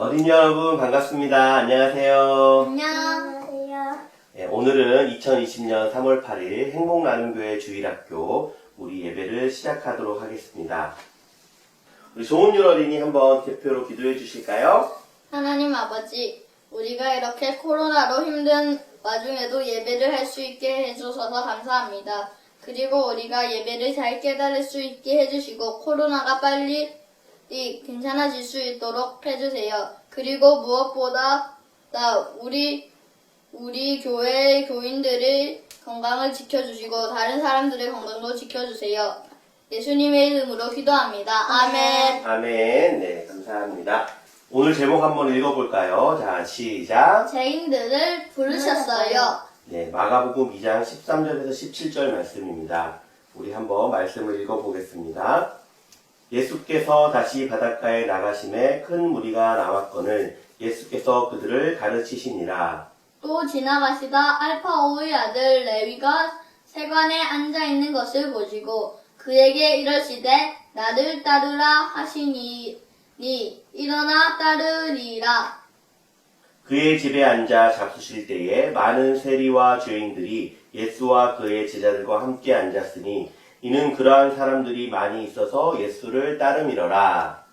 어린이 여러분 반갑습니다. 안녕하세요. 안녕하세요. 네, 오늘은 2020년 3월 8일 행복나눔교회 주일학교 우리 예배를 시작하도록 하겠습니다. 우리 조은율 어린이 한번 대표로 기도해 주실까요? 하나님 아버지, 우리가 이렇게 코로나로 힘든 와중에도 예배를 할 수 있게 해주셔서 감사합니다. 그리고 우리가 예배를 잘 깨달을 수 있게 해주시고 코로나가 빨리 이 괜찮아질 수 있도록 해주세요. 그리고 무엇보다 나 우리 우리 교회 교인들의 건강을 지켜주시고 다른 사람들의 건강도 지켜주세요. 예수님의 이름으로 기도합니다. 아멘. 아멘. 네, 감사합니다. 오늘 제목 한번 읽어볼까요? 자, 시작. 죄인들을 부르셨어요. 네, 마가복음 2장 13절에서 17절 말씀입니다. 우리 한번 말씀을 읽어보겠습니다. 예수께서 다시 바닷가에 나가심에 큰 무리가 나왔거늘 예수께서 그들을 가르치시니라. 또 지나가시다 알파오의 아들 레위가 세관에 앉아 있는 것을 보시고 그에게 이르시되 나를 따르라 하시니 니 일어나 따르리라 그의 집에 앉아 잡수실 때에 많은 세리와 죄인들이 예수와 그의 제자들과 함께 앉았으니 이는 그러한 사람들이 많이 있어서 예수를 따름이러라.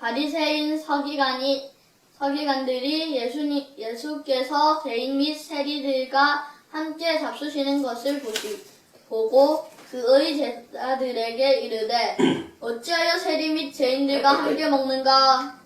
바리새인 서기관이 서기관들이 예수님 예수께서 죄인 및 세리들과 함께 잡수시는 것을 보시 보고 그의 제자들에게 이르되 어찌하여 세리 및 죄인들과 함께 먹는가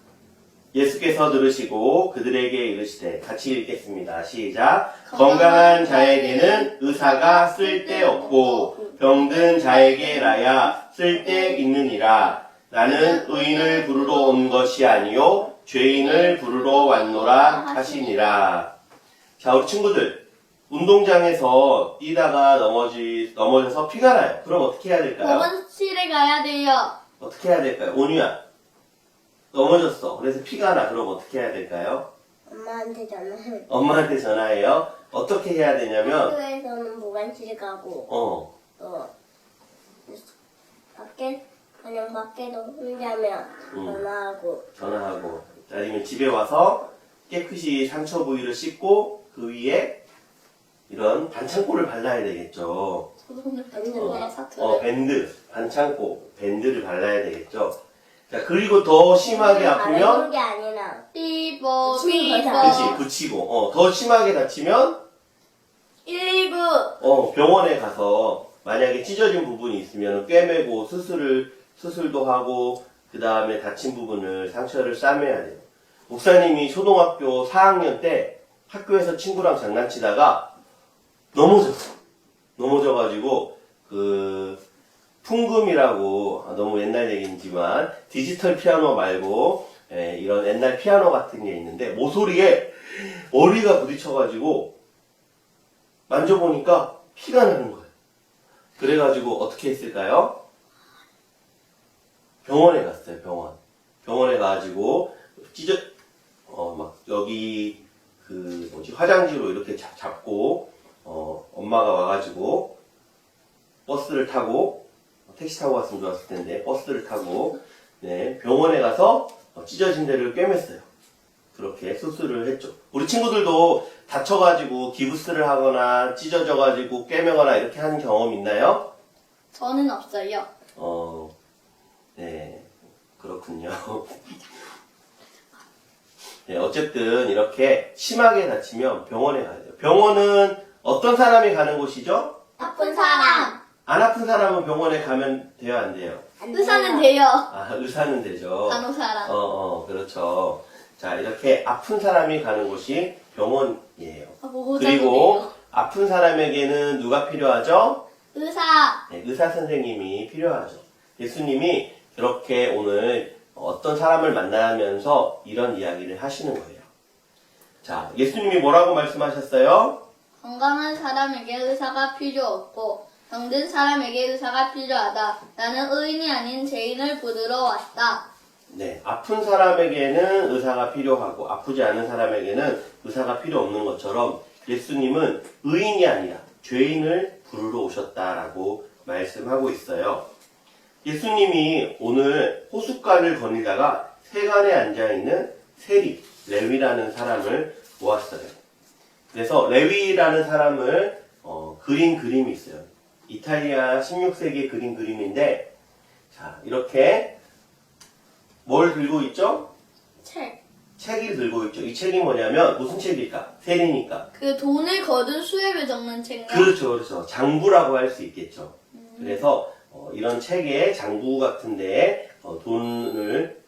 예수께서 들으시고 그들에게 이르시되 같이 읽겠습니다. 시작. 건강한 자에게는 의사가 쓸데없고 병든 자에게라야 쓸데 있느니라. 나는 의인을 부르러 온 것이 아니요 죄인을 부르러 왔노라 하시니라. 자, 우리 친구들 운동장에서 뛰다가 넘어지 넘어져서 피가 나요. 그럼 어떻게 해야 될까요? 보건실에 가야 돼요. 어떻게 해야 될까요? 온유야. 넘어졌어. 그래서 피가 나. 그럼 어떻게 해야 될까요? 엄마한테 전화해. 엄마한테 전화해요. 어떻게 해야 되냐면, 학교에서는 보관실 가고, 어, 또, 밖에, 그냥 밖에도 혼자면 음. 전화하고, 전화하고, 아니면 집에 와서 깨끗이 상처 부위를 씻고, 그 위에 이런 반창고를 발라야 되겠죠. 어, 사투리. 어, 밴드, 반창고, 밴드를 발라야 되겠죠. 자, 그리고 더 심하게 아프면, 게 아니라, 띠보 붙이는 띠보 거잖아. 그치, 붙이고, 어, 더 심하게 다치면, 119 어, 병원에 가서 만약에 찢어진 부분이 있으면 꿰매고 수술을, 수술도 하고, 그 다음에 다친 부분을 상처를 싸매야 돼요. 목사님이 초등학교 4학년 때 학교에서 친구랑 장난치다가 넘어졌어. 넘어져가지고, 그, 풍금이라고, 아, 너무 옛날 얘기지만, 디지털 피아노 말고, 예, 이런 옛날 피아노 같은 게 있는데, 모서리에 머리가 부딪혀가지고, 만져보니까 피가 나는 거예요. 그래가지고 어떻게 했을까요? 병원에 갔어요, 병원. 병원에 가가지고 찢어, 어, 막 여기 그 뭐지 화장지로 이렇게 잡, 잡고 어, 엄마가 와가지고 버스를 타고 택시 타고 갔으면 좋았을 텐데 버스를 타고 네, 병원에 가서 어, 찢어진 데를 꿰맸어요. 그렇게 수술을 했죠. 우리 친구들도 다쳐가지고 기부스를 하거나 찢어져가지고 꿰매거나 이렇게 하는 경험 있나요? 저는 없어요. 어, 네, 그렇군요. 네, 어쨌든 이렇게 심하게 다치면 병원에 가야 돼요. 병원은 어떤 사람이 가는 곳이죠? 아픈 사람 안 아픈 사람은 병원에 가면 돼요, 안 돼요? 안 의사는 돼요. 돼요. 아, 의사는 되죠. 간호사랑 어, 어, 그렇죠. 자, 이렇게 아픈 사람이 가는 곳이 병원이에요. 아, 보호자도 그리고. 아픈 사람에게는 누가 필요하죠? 의사 네, 의사 선생님이 필요하죠. 예수님이 그렇게 오늘 어떤 사람을 만나면서 이런 이야기를 하시는 거예요. 자, 예수님이 뭐라고 말씀하셨어요? 건강한 사람에게 의사가 필요 없고 병든 사람에게 의사가 필요하다. 나는 의인이 아닌 죄인을 부르러 왔다. 네, 아픈 사람에게는 의사가 필요하고 아프지 않은 사람에게는 의사가 필요 없는 것처럼 예수님은 의인이 아니라 죄인을 부르러 오셨다라고 말씀하고 있어요. 예수님이 오늘 호숫가를 거니다가 세간에 앉아 있는 세리, 레위라는 사람을 모았어요. 그래서 레위라는 사람을 어, 그린 그림이 있어요. 이탈리아 16세기 그린 그림인데 자 이렇게 뭘 들고 있죠? 책. 책을 들고 있죠. 이 책이 뭐냐면 무슨 책일까? 세리니까. 그 돈을 거둔 수액을 적는 책인가? 그렇죠, 그렇죠. 장부라고 할 수 있겠죠. 그래서 어, 이런 책에 장부 같은데 어, 돈을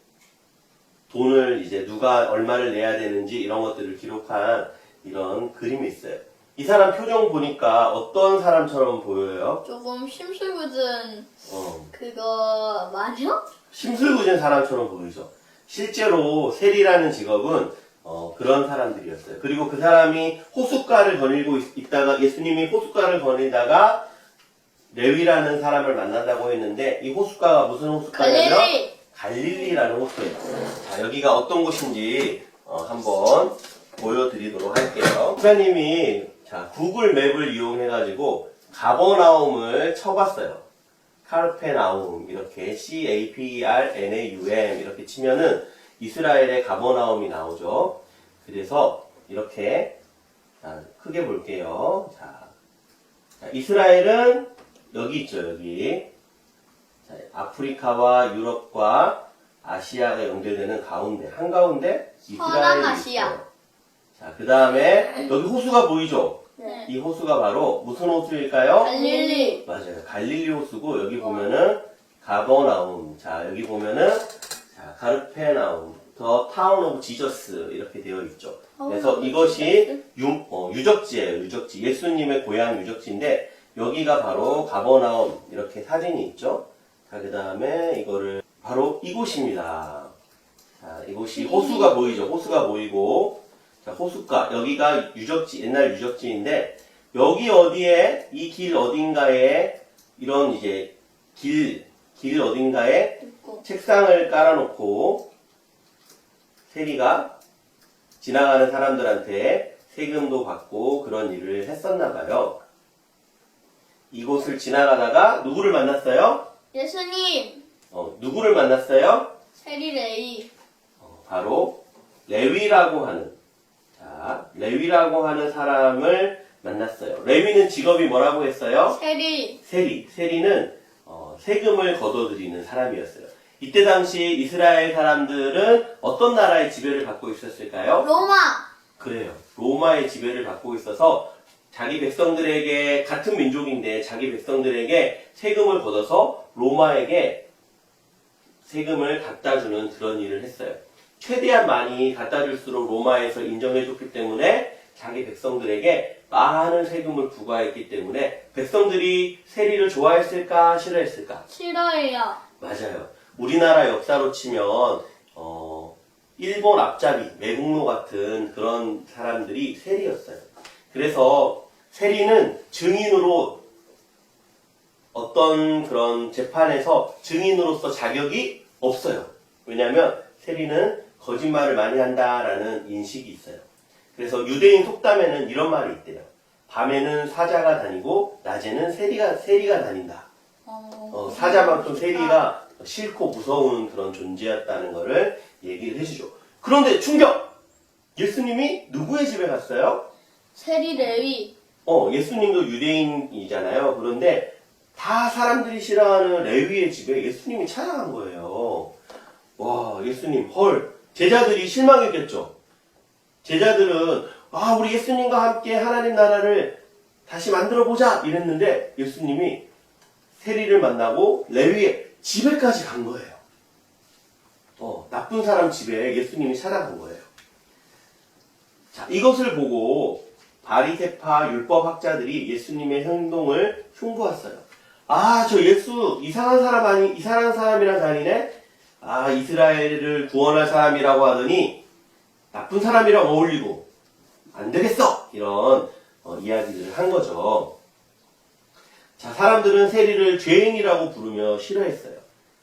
돈을 이제 누가 얼마를 내야 되는지 이런 것들을 기록한 이런 그림이 있어요. 이 사람 표정 보니까 어떤 사람처럼 보여요? 조금 심술궂은 어, 그거 마녀? 심술궂은 사람처럼 보이죠. 실제로 세리라는 직업은 어, 그런 사람들이었어요. 그리고 그 사람이 호숫가를 거닐고 있, 있다가 예수님이 호숫가를 거니다가 레위라는 사람을 만난다고 했는데 이 호숫가가 무슨 호숫가냐면 갈릴리. 갈릴리라는 호수예요. 자 여기가 어떤 곳인지 어, 한번 보여드리도록 할게요. 목사님이 자 구글 맵을 이용해가지고 가버나움을 쳐봤어요. 카르페나움 이렇게 C A P R N A U M 이렇게 치면은 이스라엘의 가버나움이 나오죠. 그래서 이렇게 자, 크게 볼게요. 자, 자, 이스라엘은 여기 있죠 여기 자, 아프리카와 유럽과 아시아가 연결되는 가운데 한 가운데 이스라엘이 서남아시아. 있어요. 자, 그 다음에 여기 호수가 보이죠? 네. 이 호수가 바로 무슨 호수일까요? 갈릴리. 맞아요. 갈릴리 호수고 여기 보면은 가버나움. 자, 여기 보면은 자, 가르페나움. 더 타운 오브 지저스 이렇게 되어 있죠. 그래서 어, 이것이 유, 어, 유적지예요. 유적지. 예수님의 고향 유적지인데 여기가 바로 가버나움 이렇게 사진이 있죠. 자, 그 다음에 이거를 바로 이곳입니다. 자, 이곳이 호수가 보이죠. 호수가 보이고 자, 호숫가. 여기가 유적지, 옛날 유적지인데, 여기 어디에, 이 길 어딘가에, 이런 이제, 길, 길 어딘가에. 책상을 깔아놓고, 세리가 지나가는 사람들한테 세금도 받고 그런 일을 했었나봐요. 이곳을 지나가다가 누구를 만났어요? 예수님. 어, 누구를 만났어요? 세리 레이. 어, 바로 레위라고 하는 자 레위라고 하는 사람을 만났어요. 레위는 직업이 뭐라고 했어요? 세리. 세리. 세리는 어, 세금을 거둬들이는 사람이었어요. 이때 당시 이스라엘 사람들은 어떤 나라의 지배를 받고 있었을까요? 로마. 그래요. 로마의 지배를 받고 있어서 자기 백성들에게 같은 민족인데 자기 백성들에게 세금을 걷어서 로마에게 세금을 갖다 주는 그런 일을 했어요. 최대한 많이 갖다 줄수록 로마에서 인정해 줬기 때문에 자기 백성들에게 많은 세금을 부과했기 때문에 백성들이 세리를 좋아했을까 싫어했을까? 싫어해요. 맞아요. 우리나라 역사로 치면 어, 일본 앞잡이, 매국노 같은 그런 사람들이 세리였어요. 그래서 세리는 증인으로 어떤 그런 재판에서 증인으로서 자격이 없어요. 왜냐하면 세리는 거짓말을 많이 한다라는 인식이 있어요. 그래서 유대인 속담에는 이런 말이 있대요. 밤에는 사자가 다니고 낮에는 세리가 세리가 다닌다. 어, 어, 사자만큼 세리가 싫고 무서운 그런 존재였다는 것을 얘기를 해주죠. 그런데 충격! 예수님이 누구의 집에 갔어요? 세리레이. 어, 예수님도 유대인이잖아요. 그런데 다 사람들이 싫어하는 레위의 집에 예수님이 찾아간 거예요. 와, 예수님, 헐. 제자들이 실망했겠죠? 제자들은, 아, 우리 예수님과 함께 하나님 나라를 다시 만들어 보자! 이랬는데 예수님이 세리를 만나고 레위의 집에까지 간 거예요. 어, 나쁜 사람 집에 예수님이 찾아간 거예요. 자, 이것을 보고 바리세파 율법학자들이 예수님의 행동을 흉보았어요. 아, 저 예수 이상한 사람 아니 이상한 사람이랑 다니네. 아, 이스라엘을 구원할 사람이라고 하더니 나쁜 사람이랑 어울리고 안 되겠어. 이런 어, 이야기를 한 거죠. 자, 사람들은 세리를 죄인이라고 부르며 싫어했어요.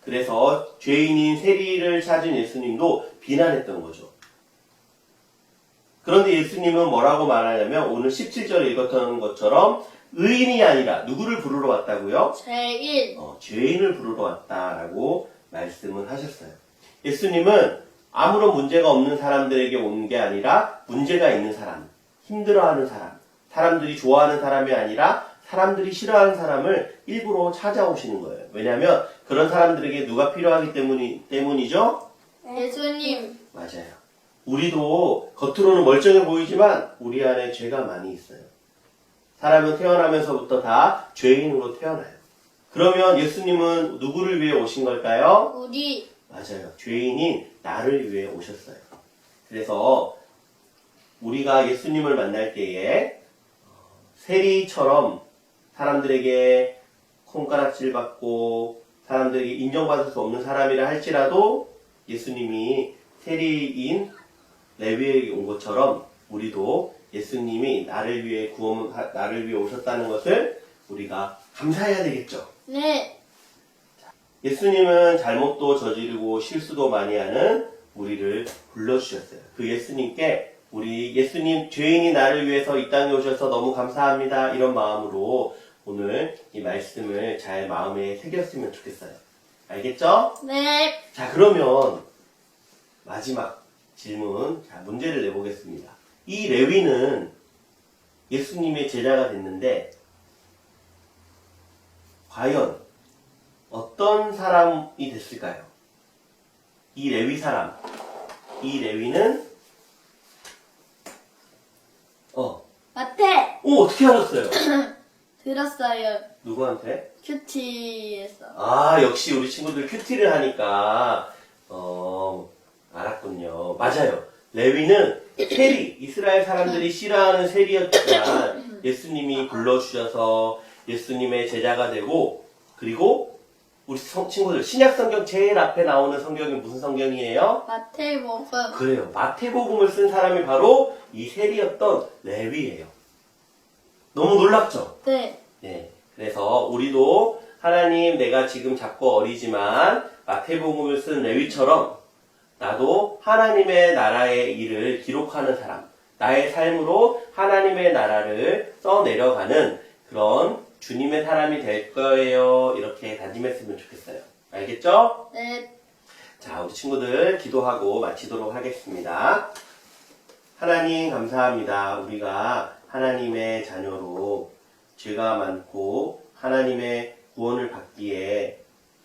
그래서 죄인인 세리를 찾은 예수님도 비난했던 거죠. 그런데 예수님은 뭐라고 말하냐면 오늘 17절에 읽었던 것처럼 의인이 아니라 누구를 부르러 왔다고요? 제일. 어, 죄인을 부르러 왔다라고 말씀을 하셨어요. 예수님은 아무런 문제가 없는 사람들에게 오는 게 아니라 문제가 있는 사람, 힘들어하는 사람, 사람들이 좋아하는 사람이 아니라 사람들이 싫어하는 사람을 일부러 찾아오시는 거예요. 왜냐하면 그런 사람들에게 누가 필요하기 때문이, 때문이죠? 예수님, 맞아요. 우리도 겉으로는 멀쩡해 보이지만 우리 안에 죄가 많이 있어요. 사람은 태어나면서부터 다 죄인으로 태어나요. 그러면 예수님은 누구를 위해 오신 걸까요? 우리, 맞아요. 죄인인 나를 위해 오셨어요. 그래서 우리가 예수님을 만날 때에 어, 세리처럼 사람들에게 손가락질 받고 사람들에게 인정받을 수 없는 사람이라 할지라도 예수님이 세리인 레위에게 온 것처럼 우리도 예수님이 나를 위해 구원 나를 위해 오셨다는 것을 우리가 감사해야 되겠죠. 네, 예수님은 잘못도 저지르고 실수도 많이 하는 우리를 불러주셨어요. 그 예수님께 우리 예수님 죄인이 나를 위해서 이 땅에 오셔서 너무 감사합니다. 이런 마음으로 오늘 이 말씀을 잘 마음에 새겼으면 좋겠어요. 알겠죠? 네, 자, 그러면 마지막 질문, 자, 문제를 내보겠습니다. 이 레위는 예수님의 제자가 됐는데, 과연 어떤 사람이 됐을까요? 이 레위 사람, 이 레위는, 어, 마태, 오, 어떻게 알았어요? 들었어요. 누구한테? 큐티에서. 아, 역시 우리 친구들 큐티를 하니까, 어, 알았군요. 맞아요. 레위는 세리, 이스라엘 사람들이 싫어하는 세리였지만, 예수님이 불러주셔서 예수님의 제자가 되고, 그리고 우리 성- 친구들, 신약 성경 제일 앞에 나오는 성경이 무슨 성경이에요? 마태복음. 그래요. 마태복음을 쓴 사람이 바로 이 세리였던 레위예요. 너무 놀랍죠? 네, 네. 그래서 우리도 하나님 내가 지금 작고 어리지만 마태복음을 쓴 레위처럼 나도 하나님의 나라의 일을 기록하는 사람, 나의 삶으로 하나님의 나라를 써 내려가는 그런 주님의 사람이 될 거예요. 이렇게 다짐했으면 좋겠어요. 알겠죠? 네, 자, 우리 친구들 기도하고 마치도록 하겠습니다. 하나님 감사합니다. 우리가 하나님의 자녀로 죄가 많고 하나님의 구원을 받기에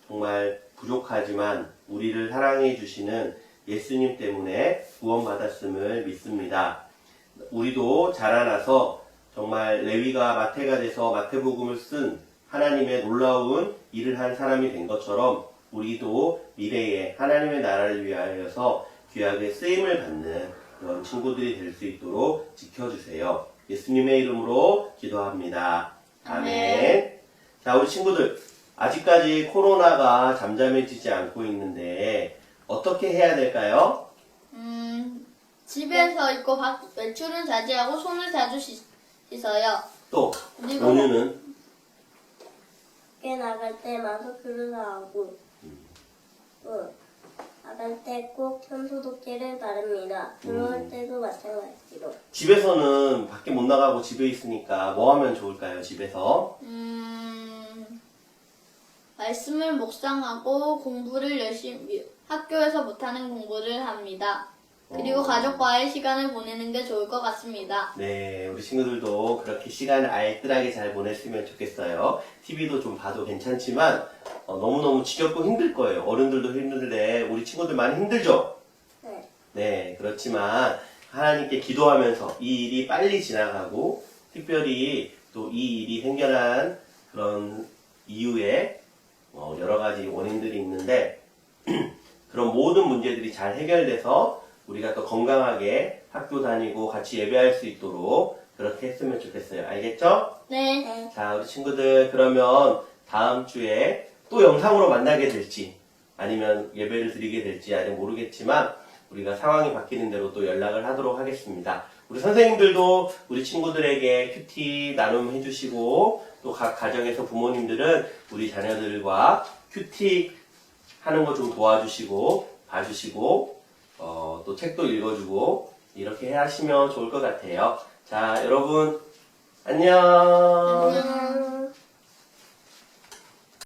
정말 부족하지만 우리를 사랑해 주시는 예수님 때문에 구원받았음을 믿습니다. 우리도 자라나서 정말 레위가 마태가 돼서 마태복음을 쓴 하나님의 놀라운 일을 한 사람이 된 것처럼 우리도 미래에 하나님의 나라를 위하여서 귀하게 쓰임을 받는 그런 친구들이 될 수 있도록 지켜주세요. 예수님의 이름으로 기도합니다. 아멘. 자, 우리 친구들. 아직까지 코로나가 잠잠해지지 않고 있는데 어떻게 해야 될까요? 음, 집에서 있고 밖, 외출은 자제하고 손을 자주 씻, 씻어요. 또 그리고 오늘은 밖에 나갈 때 마스크를 하고, 또 나갈 때 꼭 손소독제를 바릅니다. 들어올 음. 때도 마찬가지로. 집에서는 밖에 못 나가고 집에 있으니까 뭐 하면 좋을까요? 집에서 음, 말씀을 묵상하고 공부를 열심히 학교에서 못하는 공부를 합니다. 그리고 어. 가족과의 시간을 보내는 게 좋을 것 같습니다. 네, 우리 친구들도 그렇게 시간을 알뜰하게 잘 보냈으면 좋겠어요. TV도 좀 봐도 괜찮지만 어, 너무너무 지겹고 힘들 거예요. 어른들도 힘든데 우리 친구들 많이 힘들죠? 네. 네, 그렇지만 하나님께 기도하면서 이 일이 빨리 지나가고 특별히 또 이 일이 생겨난 그런 이유에 어, 여러 가지 원인들이 있는데 그런 모든 문제들이 잘 해결돼서 우리가 또 건강하게 학교 다니고 같이 예배할 수 있도록 그렇게 했으면 좋겠어요. 알겠죠? 네, 네. 자, 우리 친구들 그러면 다음 주에 또 영상으로 만나게 될지 아니면 예배를 드리게 될지 아직 모르겠지만 우리가 상황이 바뀌는 대로 또 연락을 하도록 하겠습니다. 우리 선생님들도 우리 친구들에게 큐티 나눔 해주시고 또 각 가정에서 부모님들은 우리 자녀들과 큐티 하는 거 좀 도와주시고 봐주시고 어, 또 책도 읽어주고 이렇게 하시면 좋을 것 같아요. 자, 여러분 안녕. 안녕.